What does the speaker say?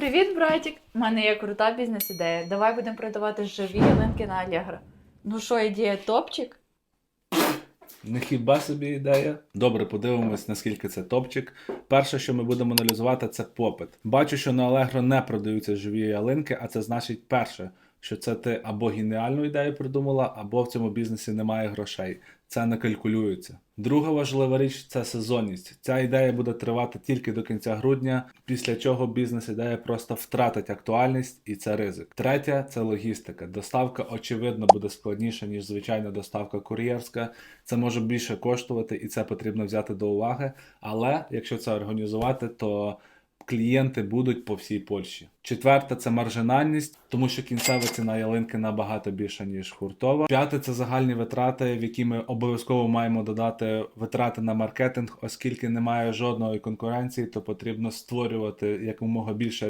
Привіт, братік! У мене є крута бізнес-ідея. Давай будемо продавати живі ялинки на Allegro. Ну що, ідея топчик? Не хіба собі ідея? Добре, подивимось, наскільки це топчик. Перше, що ми будемо аналізувати, це попит. Бачу, що на Allegro не продаються живі ялинки, а це значить перше, що це ти або геніальну ідею придумала, або в цьому бізнесі немає грошей. Це не калькулюється. Друга важлива річ це сезонність. Ця ідея буде тривати тільки до кінця грудня, після чого бізнес-ідея просто втратить актуальність і це ризик. Третя це логістика. Доставка, очевидно, буде складніша, ніж звичайна доставка кур'єрська. Це може більше коштувати, і це потрібно взяти до уваги. Але якщо це організувати, то клієнти будуть по всій Польщі. Четверте це маржинальність, тому що кінцева ціна ялинки набагато більша, ніж хуртова. П'яте це загальні витрати, в які ми обов'язково маємо додати витрати на маркетинг, оскільки немає жодної конкуренції, то потрібно створювати якомога більше